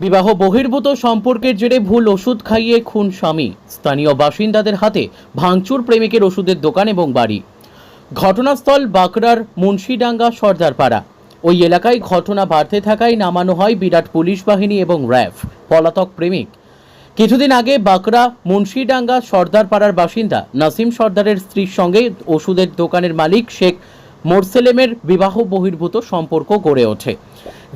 বিবাহ বহির্ভূত সম্পর্কের জেরে ভুল ওষুধ খাইয়ে খুন স্বামী। স্থানীয় বাসিন্দাদের হাতে ভাঙচুর প্রেমিকের ওষুধের দোকান এবং বাড়ি। ঘটনাস্থল বাঁকড়ার মুন্সিডাঙ্গা সর্দারপাড়া। ওই এলাকায় ঘটনা বাড়তে থাকায় নামানো হয় বিরাট পুলিশ বাহিনী এবং র্যাফ, পলাতক প্রেমিক। কিছুদিন আগে বাঁকড়া, মুন্সিডাঙ্গা সর্দারপাড়ার বাসিন্দা নাসিম সর্দারের স্ত্রীর সঙ্গে ওষুধের দোকানের মালিক শেখ মোরসেলেমের বিবাহ বহির্ভূত সম্পর্ক গড়ে ওঠে।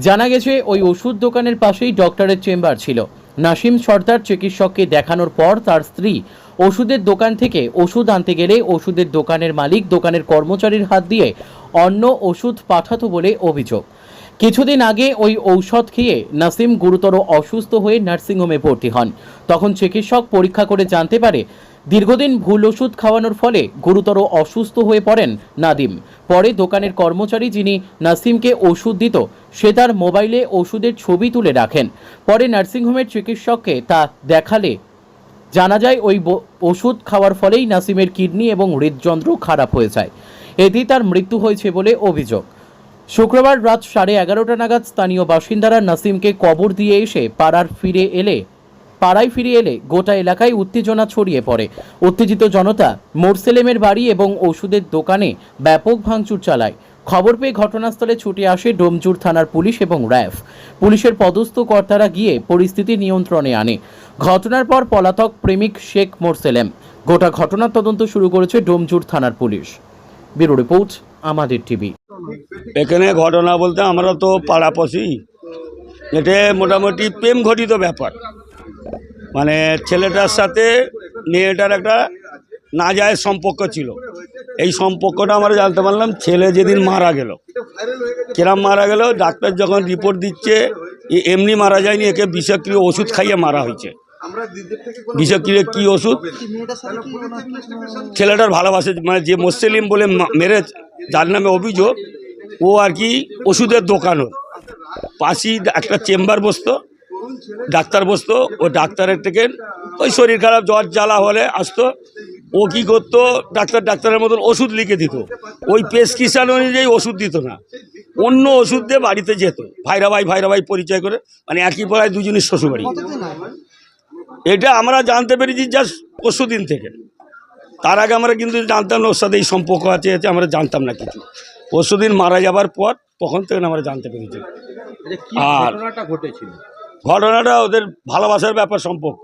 জানা গেছে, ওই ওষুধ দোকানের পাশেই ডক্টরের চেম্বার ছিল। নাসিম সর্দার চিকিৎসককে দেখানোর পর তার স্ত্রী ওষুধের দোকান থেকে ওষুধ আনতে গেলে ওষুধের দোকানের মালিক দোকানের কর্মচারীর হাত দিয়ে অন্য ওষুধ পাঠাতো বলে অভিযোগ। কিছুদিন আগে ওই ঔষধ খেয়ে নাসিম গুরুতর অসুস্থ হয়ে নার্সিংহোমে ভর্তি হন। তখন চিকিৎসক পরীক্ষা করে জানতে পারে, দীর্ঘদিন ভুল ওষুধ খাওয়ানোর ফলে গুরুতর অসুস্থ হয়ে পড়েন নাদিম। পরে দোকানের কর্মচারী যিনি নাসিমকে ওষুধ দিত সে তার মোবাইলে ওষুধের ছবি তুলে রাখেন। পরে নার্সিংহোমের চিকিৎসককে তা দেখালে। জানা যায়, ওই ওষুধ খাওয়ার ফলেই নাসিমের কিডনি এবং হৃদযন্ত্র খারাপ হয়ে যায়। এতেই তার মৃত্যু হয়েছে বলে অভিযোগ। শুক্রবার রাত সাড়ে এগারোটা নাগাদ স্থানীয় বাসিন্দারা নাসিমকে কবর দিয়ে এসে পাড়ার ফিরে এলে পাড়ায় ফিরে এলে গোটা এলাকায় উত্তেজনা ছড়িয়ে পড়ে। উত্তেজিত জনতা মোরসেলেমের বাড়ি এবং ওষুধের দোকানে ব্যাপক ভাঙচুর চালায়। খবর পেয়ে ঘটনাস্থলে ছুটে আসে ডোমজুর থানার পুলিশ এবং র্যাফ। পুলিশের পদস্থ কর্তারা গিয়ে পরিস্থিতি নিয়ন্ত্রণে আনে। ঘটনার পর পলাতক প্রেমিক শেখ মোরসেলেম। গোটা ঘটনার তদন্ত শুরু করেছে ডোমজুর থানার পুলিশ। ব্যুরো রিপোর্ট, আমাদের টিভি। এখানে ঘটনা বলতে আমরা তো পাড়াপশি। এটা মোটামুটি প্রেম ঘটিত ব্যাপার। মানে ছেলেটার সাথে মেয়েটার একটা না যায় সম্পর্ক ছিল। এই সম্পর্কটা আমরা জানতে পারলাম, ছেলে যেদিন মারা গেল। কেরাম মারা গেল, ডাক্তার যখন রিপোর্ট দিচ্ছে এমনি মারা যায়নি, একে বিষক্রিয় ওষুধ খাইয়ে মারা হয়েছে। বিষক্রিয় কী ওষুধ? ছেলেটার ভালোবাসে মানে যে মুসলিম বলে মেরে, যার নামে অভিযোগ, ও আর কি ওষুধের দোকানও। পাশেই একটা চেম্বার বসতো, ডাক্তার বসতো, ও ডাক্তারের থেকে ওই শরীর খারাপ, জ্বর, জ্বালা হলে আসতো। ও কি করতো? ডাক্তার ডাক্তারের মতন ওষুধ লিখে দিত। ওই প্রেসক্রিপশান অনুযায়ী ওষুধ দিত না। অন্য ওষুধ দিয়ে বাড়িতে যেত। ভাইরা ভাই ভাইরা ভাই পরিচয় করে মানে একই পাড়ায় দুজনের শ্বশুরবাড়ি। এটা আমরা জানতে পেরেছি জাস্ট পরশু দিন থেকে। তার আগে আমরা কিন্তু জানতাম না ওর সাথে এই সম্পর্ক আছে আছে আমরা জানতাম না কিছু। পরশু দিন মারা যাবার পর তখন থেকে আমরা জানতে পেরেছি। আর- ঘটনাটা ওদের ভালোবাসার ব্যাপার সম্পর্ক।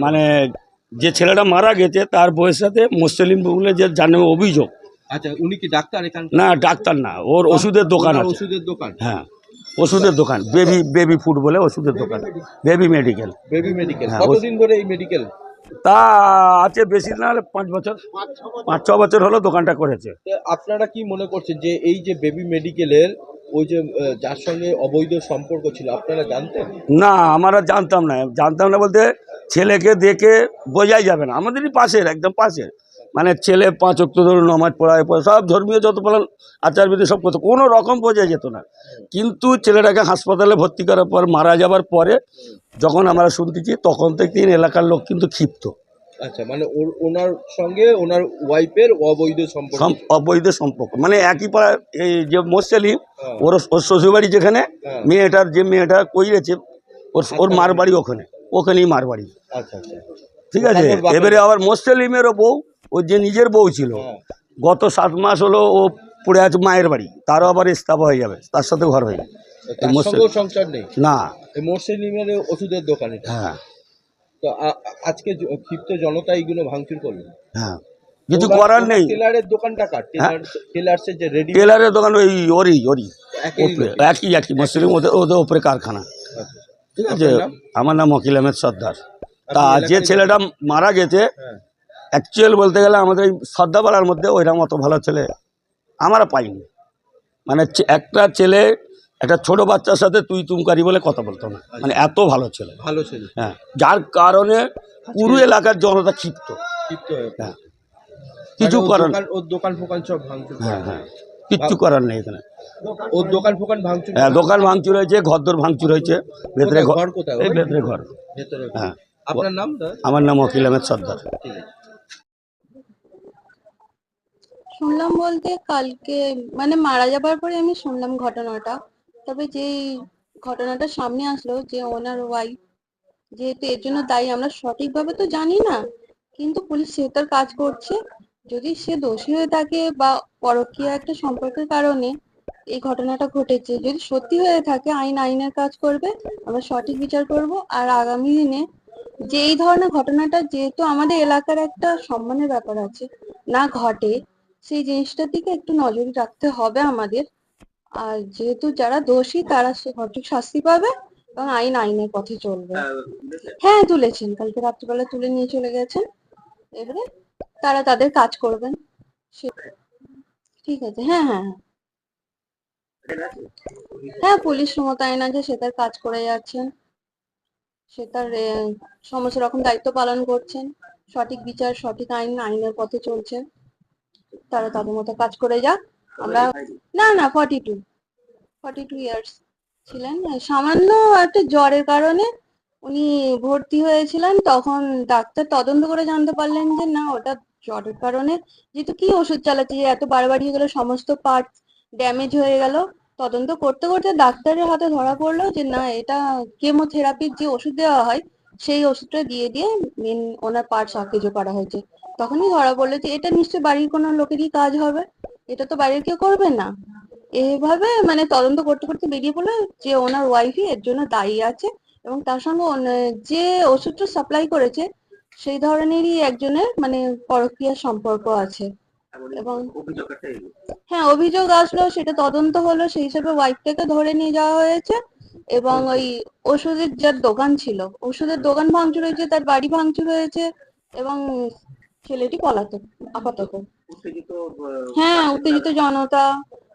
মানে যে ছেলেটা মারা গেছে তার বয়সের সাথে মুসলিম বলে যে নামে অভিযোগ। আচ্ছা উনি কি ডাক্তার এখান? না ডাক্তার না ওর ওষুধের দোকান আছে। ওষুধের দোকান? হ্যাঁ ওষুধের দোকান বেবি বেবি ফুড বলে ওষুধের দোকান বেবি মেডিকেল। Baby medical. হ্যাঁ, কতদিন ধরে এই মেডিকেল? তা আছে বেশি না হলে পাঁচ বছর। পাঁচ ছ বছর হলো দোকানটা করেছে। আপনারা কি মনে করছেন যে এই যে বেবি মেডিকেলের ওই যে যার সঙ্গে অবৈধ সম্পর্ক ছিল, আপনারা জানতেন? না, আমরা জানতাম না। জানতাম না বলতে ছেলেকে দেখে বোঝাই যাবে না। আমাদেরই পাশের, একদম পাশের। মানে ছেলে পাঁচ অক্ট ধরুন, নমাজ পড়ায় পড়ে, সব ধর্মীয় যত পালন আচার বিধি সব করতো, কোনো রকম বোঝা যেত না। কিন্তু ছেলেটাকে হাসপাতালে ভর্তি করার পর, মারা যাবার পরে, যখন আমরা শুনতেছি, তখন থেকে এলাকার লোক কিন্তু ক্ষিপ্ত। আচ্ছা মানে ওনার সঙ্গে ওনার ওয়াইফের অবৈধ সম্পর্ক অবৈধ সম্পর্ক। মানে একই পাড়া এই যে মোসলিম হ্যাঁ। ওর ওর শ্বশুরবাড়ি যেখানে হ্যাঁ। মেয়েটার যে মেয়েটা কইরেছে ওর ওর মার বাড়ি ওখানে ওখানেই মার বাড়ি। আচ্ছা আচ্ছা। ঠিক আছে? এবারে আবার মোস্তালিমেরও বউ ও যে নিজের বউ ছিল হ্যাঁ। গত সাত মাস হলো ও পড়ে আছে মায়ের বাড়ি তারও আবার ইস্তাফা হয়ে যাবে তার সাথে ঘর হয়ে যাবে। সংসার নেই? না। এই ওষুধের দোকান হ্যাঁ। তো আজকে ক্ষিপ্ত জনতা এইগুলো ভাঙচুর করল। হ্যাঁ কিছু করার নেই। টেলারের দোকানটা কার? টেলার টেলার্সের যে রেডি টেলারের দোকান ওই ওরই ওরই। একই একই মুসলিম ওদের ওদের ওপরে কারখানা। ঠিক আছে? আমার নাম ওকিল আহমেদ সর্দার। তা যে ছেলেটা মারা গেছে হ্যাঁ। অ্যাকচুয়াল বলতে গেলে আমাদের এই সর্দাপাড়ার মধ্যে ওইরকম অত ভালো ছেলে আমরা পাইনি। মানে একটা ছেলে একটা ছোট বাচ্চার সাথে তুই তুমকারি বলে কথা বলতো না। মানে এত ভালো ছেলে। ভালো ছেলে। হ্যাঁ যার কারণে পুরো এলাকার জনতা ক্ষিপ্ত। ক্ষিপ্ত হ্যাঁ কিছু করার দোকান- ওর দোকান ফোকান সব ভাঙচুর হ্যাঁ হ্যাঁ। কিচ্ছু করার নেই এখানে। ওর দোকান ফোকান ভাঙচুর হ্যাঁ দোকান ভাঙচুর হয়েছে ঘরদোর ভাঙচুর হয়েছে। ভেতরে ঘর ঘর কোথায়? এই ভেতরে ঘর। ভেতরে হ্যাঁ। আপনার নাম আমার নাম ওকিল আহমেদ সর্দার। ঠিক আছে। শুনলাম বলতে কালকে মানে মারা যাবার পরে আমি শুনলাম ঘটনাটা। তবে যেই ঘটনাটা সামনে আসলো যে ওনার ওয়াইফ যেহেতু এর জন্য দায়ী, আমরা সঠিকভাবে তো জানি না, কিন্তু পুলিশ সে তার কাজ করছে। যদি সে দোষী হয়ে থাকে বা পরকীয়া একটা সম্পর্কের কারণে এই ঘটনাটা ঘটেছে, যদি সত্যি হয়ে থাকে, আইন আইনের কাজ করবে, আমরা সঠিক বিচার করব। আর আগামী দিনে যে এই ধরনের ঘটনাটা, যেহেতু আমাদের এলাকার একটা সম্মানের ব্যাপার আছে, না ঘটে, সেই জিনিসটার দিকে একটু নজর রাখতে হবে আমাদের। আর যেহেতু যারা দোষী তারা সঠিক শাস্তি পাবে এবং আইন আইনের পথে চলবে। হ্যাঁ তুলেছেন। কালকে রাত্রিবেলা তুলে নিয়ে চলে গেছেন। এবারে তারা তাদের কাজ করবেন। ঠিক আছে। হ্যাঁ হ্যাঁ হ্যাঁ। হ্যাঁ পুলিশ মোতায়েন আছে সে তার কাজ করে যাচ্ছেন। সে তার সমস্ত রকম দায়িত্ব পালন করছেন। সঠিক বিচার সঠিক আইন আইনের পথে চলছে তারা তাদের মতো কাজ করে যাক। আমরা না না forty two forty two years ছিলেন। সামান্য একটা জ্বরের কারণে উনি ভর্তি হয়েছিলেন। তখন ডাক্তার তদন্ত করে জানতে পারলেন যে না ওটা জ্বরের কারণে। যেহেতু কি ওষুধ চালাচ্ছে এত বাড়াবাড়ি হয়ে গেল সমস্ত পার্ট ড্যামেজ হয়ে গেল। তদন্ত করতে করতে ডাক্তারের হাতে ধরা পড়ল যে না এটা কেমোথেরাপির যে ওষুধ দেওয়া হয় সেই ওষুধটা দিয়ে দিয়ে মেন ওনার পার্ট সবকিছু করা হয়েছে। তখনই ধরা পড়ল যে এটা নিশ্চয়ই বাড়ির কোনো লোকেরই কাজ হবে। এটা তো বাইরের কেউ করবে না। এইভাবে মানে তদন্ত করতে করতে বেরিয়ে পড়ল যে ওনার ওয়াইফই এর জন্য দায়ী আছে এবং তার সঙ্গে যে ওষুধটা সাপ্লাই করেছে, সেই ধরনেরই একজনের মানে পরকীয়া সম্পর্ক আছে। এবং হ্যাঁ অভিযোগ আসলো, সেটা তদন্ত হলো, সেই হিসাবে ওয়াইফটাকে ধরে নিয়ে যাওয়া হয়েছে এবং ওই ওষুধের যার দোকান ছিল, ওষুধের দোকান ভাঙচুর হয়েছে, তার বাড়ি ভাঙচুর হয়েছে এবং ছেলেটি পলাতক, আপাতত। হ্যাঁ উত্তেজিত জনতা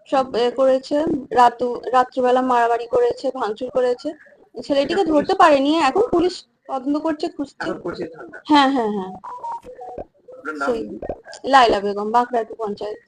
সব এ করেছে রাতু রাত্রিবেলা মারামারি করেছে ভাঙচুর করেছে। ছেলেটিকে ধরতে পারেনি এখন পুলিশ তদন্ত করছে খুঁজছে। হ্যাঁ হ্যাঁ হ্যাঁ। সেই লাইলা বেগম বাঁকড়াটু পঞ্চায়েত।